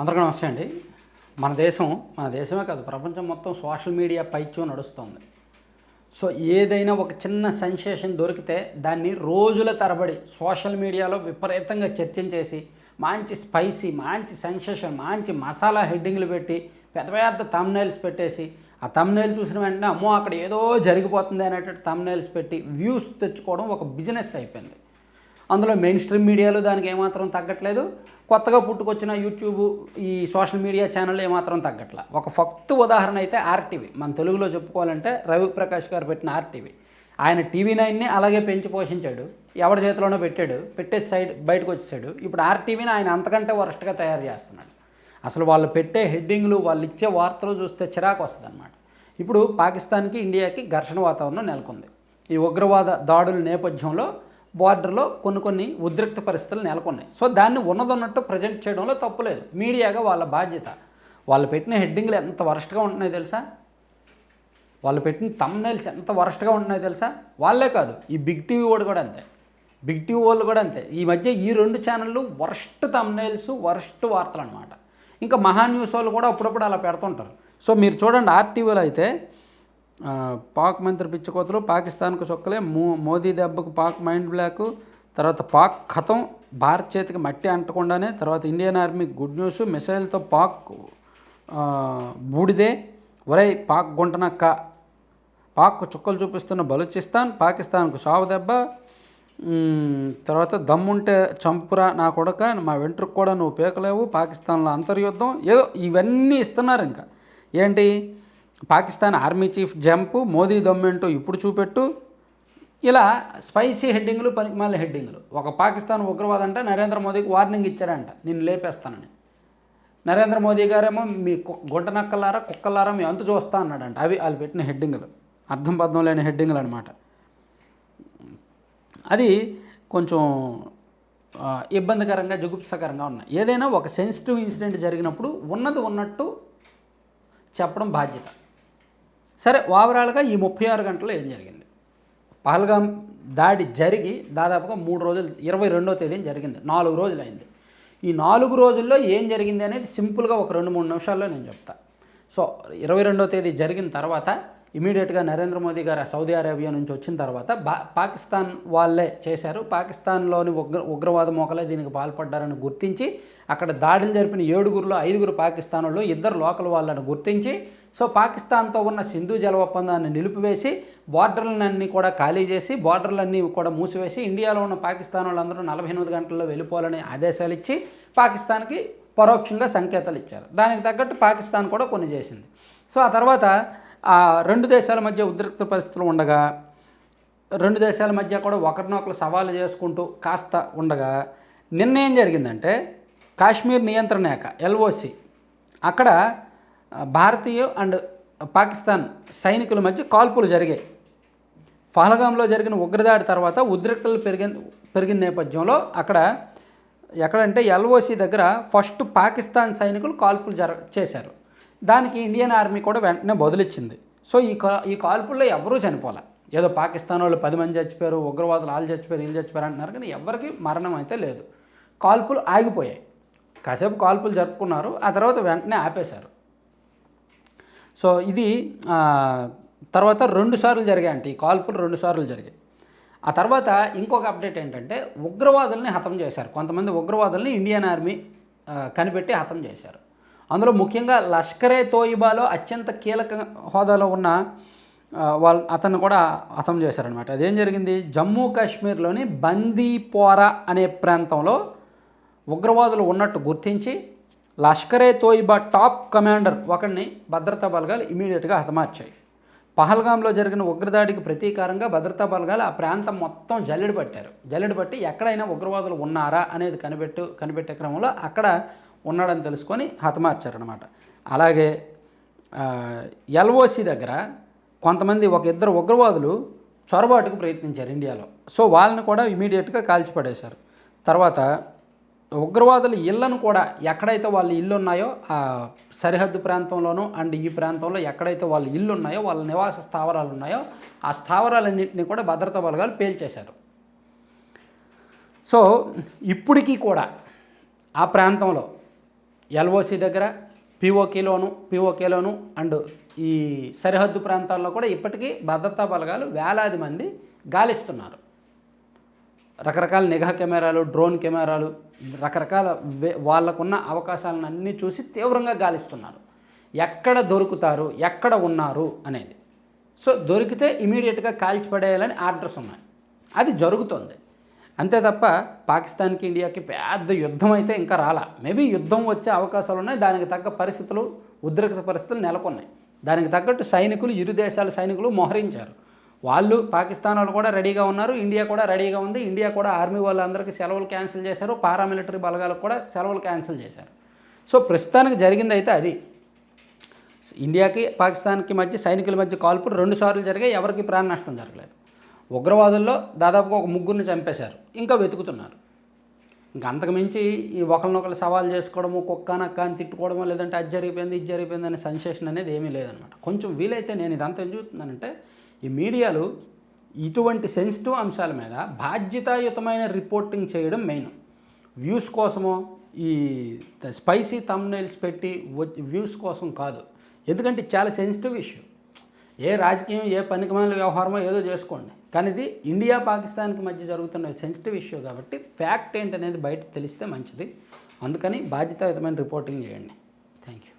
అందరికీ నమస్తే అండి. మన దేశం మన దేశమే కాదు ప్రపంచం మొత్తం సోషల్ మీడియా పైచో నడుస్తుంది. సో ఏదైనా ఒక చిన్న సెన్సేషన్ దొరికితే దాన్ని రోజుల తరబడి సోషల్ మీడియాలో విపరీతంగా చర్చించేసి మంచి స్పైసీ మంచి సెన్సేషన్ మంచి మసాలా హెడ్డింగ్లు పెట్టి పెద్ద పెద్ద తమ్నైల్స్ పెట్టేసి ఆ తమ్నైల్ చూసిన వెంటనే అమ్మో అక్కడ ఏదో జరిగిపోతుంది అనేటట్టు తమ్నైల్స్ పెట్టి వ్యూస్ తెచ్చుకోవడం ఒక బిజినెస్ అయిపోయింది. అందులో మెయిన్ స్ట్రీమ్ మీడియాలో దానికి ఏమాత్రం తగ్గట్లేదు. కొత్తగా పుట్టుకొచ్చిన యూట్యూబ్ ఈ సోషల్ మీడియా ఛానల్ ఏమాత్రం తగ్గట్ల. ఒక ఫక్తు ఉదాహరణ అయితే ఆర్టీవీ మన తెలుగులో చెప్పుకోవాలంటే రవి ప్రకాష్ గారు పెట్టిన ఆర్టీవీ ఆయన టీవీ నైన్ని అలాగే పెంచి పోషించాడు. ఎవరి చేతిలోనో పెట్టాడు. పెట్టేసి సైడ్ బయటకు వచ్చేసాడు. ఇప్పుడు ఆర్టీవీని ఆయన అంతకంటే వరస్ట్గా తయారు చేస్తున్నాడు. అసలు వాళ్ళు పెట్టే హెడ్డింగ్లు వాళ్ళు ఇచ్చే వార్తలు చూస్తే చిరాకు వస్తుంది అనమాట ఇప్పుడు పాకిస్తాన్కి ఇండియాకి ఘర్షణ వాతావరణం నెలకొంది. ఈ ఉగ్రవాద దాడుల నేపథ్యంలో బార్డర్లో కొన్ని కొన్ని ఉద్రిక్త పరిస్థితులు నెలకొన్నాయి. సో దాన్ని ఉన్నదన్నట్టు ప్రజెంట్ చేయడంలో తప్పులేదు మీడియాగా వాళ్ళ బాధ్యత. వాళ్ళు పెట్టిన హెడ్డింగ్లు ఎంత వరస్ట్గా ఉంటున్నాయో తెలుసా? వాళ్ళు పెట్టిన తమ్నైల్స్ ఎంత వరస్ట్గా ఉంటున్నాయో తెలుసా? వాళ్ళే కాదు ఈ బిగ్ టీవీ వాడు కూడా అంతే. బిగ్ టీవీ వాళ్ళు కూడా అంతే. ఈ మధ్య ఈ రెండు ఛానళ్ళు వరస్ట్ తమ్నైల్స్ వరస్ట్ వార్తలు అనమాట ఇంకా మహా న్యూస్ వాళ్ళు కూడా అప్పుడప్పుడు అలా పెడుతుంటారు. సో మీరు చూడండి ఆర్టీవీలో అయితే పాక్ మంత్రి పిచ్చుకోతలు పాకిస్తాన్కు చొక్కలే మో మోదీ దెబ్బకు పాక్ మైండ్ బ్లాక్ తర్వాత పాక్ ఖతం భారత్ చేతికి మట్టి అంటకుండానే తర్వాత ఇండియన్ ఆర్మీ గుడ్ న్యూస్ మిసైల్తో పాక్ బూడిదే ఒరై పాక్ గుంటనక్క. పాక్కు చుక్కలు చూపిస్తున్న బలూచిస్తాన్ పాకిస్తాన్కు సావు దెబ్బ తర్వాత దమ్ముంటే చంపురా నా కొడక మా వెంట్రుకు కూడా నువ్వు పీకలేవు పాకిస్తాన్లో అంతర్యుద్ధం ఏదో ఇవన్నీ ఇస్తున్నారు ఇంకా ఏంటి? Pakistan army chief jump Modi దమ్మెంటూ ఇప్పుడు చూపెట్టు. ఇలా స్పైసీ హెడ్డింగ్లు పనికిమాల హెడ్డింగ్లు. ఒక పాకిస్తాన్ ఉగ్రవాదం అంటే నరేంద్ర మోదీకి వార్నింగ్ ఇచ్చారంట నేను లేపేస్తానని. నరేంద్ర మోదీ గారేమో మీ కు- గుంట నక్కలారా కుక్కలారా మీ అంతు చూస్తా అన్నాడంట. అవి వాళ్ళు పెట్టిన హెడ్డింగ్లు. అర్థం పర్థం లేని హెడ్డింగ్లు అనమాట అది కొంచెం ఇబ్బందికరంగా జుగుప్సకరంగా ఉన్నాయి. ఏదైనా ఒక సెన్సిటివ్ ఇన్సిడెంట్ జరిగినప్పుడు ఉన్నది ఉన్నట్టు చెప్పడం బాధ్యత. సరే ఓవరాల్గా ఈ ముప్పై ఆరు గంటల్లో ఏం జరిగింది? పహల్గాం దాడి జరిగి దాదాపుగా మూడు రోజులు ఇరవై రెండో తేదీని జరిగింది. నాలుగు రోజులు అయింది ఈ నాలుగు రోజుల్లో ఏం జరిగింది అనేది సింపుల్గా ఒక రెండు మూడు నిమిషాల్లో నేను చెప్తాను సో ఇరవై రెండో తేదీ జరిగిన తర్వాత ఇమీడియట్గా నరేంద్ర మోదీ గారు సౌదీ అరేబియా నుంచి వచ్చిన తర్వాత బా పాకిస్తాన్ వాళ్ళే చేశారు. పాకిస్తాన్లోని ఉగ్ర ఉగ్రవాద మోకలే దీనికి పాల్పడ్డారని గుర్తించి అక్కడ దాడులు జరిపిన ఏడుగురులో ఐదుగురు పాకిస్తాన్ వాళ్ళు ఇద్దరు లోకల్ వాళ్ళని గుర్తించి సో పాకిస్తాన్తో ఉన్న సింధు జల ఒప్పందాన్ని నిలిపివేసి బార్డర్లన్నీ కూడా ఖాళీ చేసి బార్డర్లన్నీ కూడా మూసివేసి ఇండియాలో ఉన్న పాకిస్తాన్ వాళ్ళందరూ నలభై ఎనిమిది గంటల్లో వెళ్ళిపోవాలని ఆదేశాలు ఇచ్చి పాకిస్తాన్కి పరోక్షంగా సంకేతాలు ఇచ్చారు. దానికి తగ్గట్టు పాకిస్తాన్ కూడా కొన్ని చేసింది. సో ఆ తర్వాత ఆ రెండు దేశాల మధ్య ఉద్రిక్త పరిస్థితులు ఉండగా రెండు దేశాల మధ్య కూడా ఒకరినొకరు సవాలు చేసుకుంటూ కాస్త ఉండగా నిన్న ఏం జరిగిందంటే కాశ్మీర్ నియంత్రణ శాఖ ఎల్ఓసి అక్కడ భారతీయ అండ్ పాకిస్తాన్ సైనికుల మధ్య కాల్పులు జరిగాయి. పహల్గాంలో జరిగిన ఉగ్రదాడి తర్వాత ఉద్రిక్తలు పెరిగిన పెరిగిన నేపథ్యంలో అక్కడ ఎక్కడంటే ఎల్ఓసి దగ్గర ఫస్ట్ పాకిస్తాన్ సైనికులు కాల్పులు జర చేశారు. దానికి ఇండియన్ ఆర్మీ కూడా వెంటనే బదులిచ్చింది. సో ఈ కా ఈ కాల్పుల్లో ఎవరూ చనిపోలే. ఏదో పాకిస్తాన్ వాళ్ళు పది మంది చచ్చిపోయారు ఉగ్రవాదులు వాళ్ళు చచ్చిపోయారు వీళ్ళు చచ్చిపోయారు అంటున్నారు కానీ ఎవరికి మరణం అయితే లేదు. కాల్పులు ఆగిపోయాయి. కాసేపు కాల్పులు జరుపుకున్నారు ఆ తర్వాత వెంటనే ఆపేశారు. సో ఇది తర్వాత రెండు సార్లు జరిగాయంట ఈ కాల్పులు రెండు సార్లు జరిగాయి. ఆ తర్వాత ఇంకొక అప్డేట్ ఏంటంటే ఉగ్రవాదుల్ని హతం చేశారు. కొంతమంది ఉగ్రవాదుల్ని ఇండియన్ ఆర్మీ కనిపెట్టి హతం చేశారు. అందులో ముఖ్యంగా లష్కరే తోయిబాలో అత్యంత కీలక హోదాలో ఉన్న వాళ్ళు అతన్ని కూడా హతం చేశారనమాట అదేం జరిగింది? జమ్మూ కాశ్మీర్లోని బందీపోరా అనే ప్రాంతంలో ఉగ్రవాదులు ఉన్నట్టు గుర్తించి లష్కరే తోయిబా టాప్ కమాండర్ ఒకరిని భద్రతా బలగాలు ఇమీడియట్గా హతమార్చాయి. పహల్గాంలో జరిగిన ఉగ్రదాడికి ప్రతీకారంగా భద్రతా బలగాలు ఆ ప్రాంతం మొత్తం జల్లెడ పట్టారు జల్లెడ పట్టి ఎక్కడైనా ఉగ్రవాదులు ఉన్నారా అనేది కనిపెట్టు కనిపెట్టే క్రమంలో అక్కడ ఉన్నాడని తెలుసుకొని హతమార్చారనమాట అలాగే ఎల్ఓసి దగ్గర కొంతమంది ఒక ఇద్దరు ఉగ్రవాదులు చొరబాటుకు ప్రయత్నించారు ఇండియాలో. సో వాళ్ళని కూడా ఇమీడియట్గా కాల్చిపడేశారు. తర్వాత ఉగ్రవాదుల ఇళ్ళను కూడా ఎక్కడైతే వాళ్ళ ఇల్లు ఉన్నాయో ఆ సరిహద్దు ప్రాంతంలోనూ అండ్ ఈ ప్రాంతంలో ఎక్కడైతే వాళ్ళ ఇల్లు ఉన్నాయో వాళ్ళ నివాస స్థావరాలు ఉన్నాయో ఆ స్థావరాలన్నింటినీ కూడా భద్రతా బలగాలు పేల్చేశారు. సో ఇప్పటికీ కూడా ఆ ప్రాంతంలో ఎల్ఓసి దగ్గర పిఓకేలోను పిఓకేలోను అండ్ ఈ సరిహద్దు ప్రాంతాల్లో కూడా ఇప్పటికీ భద్రతా బలగాలు వేలాది మంది గాలిస్తున్నారు. రకరకాల నిఘా కెమెరాలు డ్రోన్ కెమెరాలు రకరకాల వాళ్ళకున్న అవకాశాలను అన్నీ చూసి తీవ్రంగా గాలిస్తున్నారు. ఎక్కడ దొరుకుతారు ఎక్కడ ఉన్నారు అనేది. సో దొరికితే ఇమీడియట్గా కాల్చిపడేయాలని ఆర్డర్స్ ఉన్నాయి. అది జరుగుతోంది. అంతే తప్ప పాకిస్తాన్కి ఇండియాకి పెద్ద యుద్ధం అయితే ఇంకా రాలా. మేబీ యుద్ధం వచ్చే అవకాశాలు ఉన్నాయి. దానికి తగ్గ పరిస్థితులు ఉద్రిక్త పరిస్థితులు నెలకొన్నాయి. దానికి తగ్గట్టు సైనికులు ఇరు దేశాల సైనికులు మోహరించారు. వాళ్ళు పాకిస్తాన్ వాళ్ళు కూడా రెడీగా ఉన్నారు. ఇండియా కూడా రెడీగా ఉంది. ఇండియా కూడా ఆర్మీ వాళ్ళందరికీ సెలవులు క్యాన్సిల్ చేశారు. పారామిలిటరీ బలగాలకు కూడా సెలవులు క్యాన్సిల్ చేశారు. సో ప్రస్తుతానికి జరిగింది అయితే అది. ఇండియాకి పాకిస్తాన్కి మధ్య సైనికుల మధ్య కాల్పులు రెండు సార్లు జరిగాయి. ఎవరికి ప్రాణ నష్టం జరగలేదు. ఉగ్రవాదుల్లో దాదాపుగా ఒక ముగ్గురిని చంపేశారు. ఇంకా వెతుకుతున్నారు. ఇంకా అంతకుమించి ఈ ఒకరినొకరు సవాల్ చేసుకోవడము కుక్క నక్క అని తిట్టుకోవడము లేదంటే అది జరిగిపోయింది ఇది జరిగిపోయింది అనే సెన్సేషన్ అనేది ఏమీ లేదనమాట కొంచెం వీలైతే నేను ఇదంతా ఏం చూస్తున్నానంటే ఈ మీడియాలు ఇటువంటి సెన్సిటివ్ అంశాల మీద బాధ్యతాయుతమైన రిపోర్టింగ్ చేయడం మెయిన్. వ్యూస్ కోసమో ఈ స్పైసీ తమ్నైల్స్ పెట్టి వ్యూస్ కోసం కాదు. ఎందుకంటే చాలా సెన్సిటివ్ ఇష్యూ. ఏ రాజకీయం ఏ పనికిమాల వ్యవహారమో ఏదో చేసుకోండి. కానీ ఇది ఇండియా పాకిస్తాన్కి మధ్య జరుగుతున్న సెన్సిటివ్ ఇష్యూ కాబట్టి ఫ్యాక్ట్ ఏంటనేది బయట తెలిస్తే మంచిది. అందుకని బాధ్యతాయుతమైన రిపోర్టింగ్ చేయండి. Thank you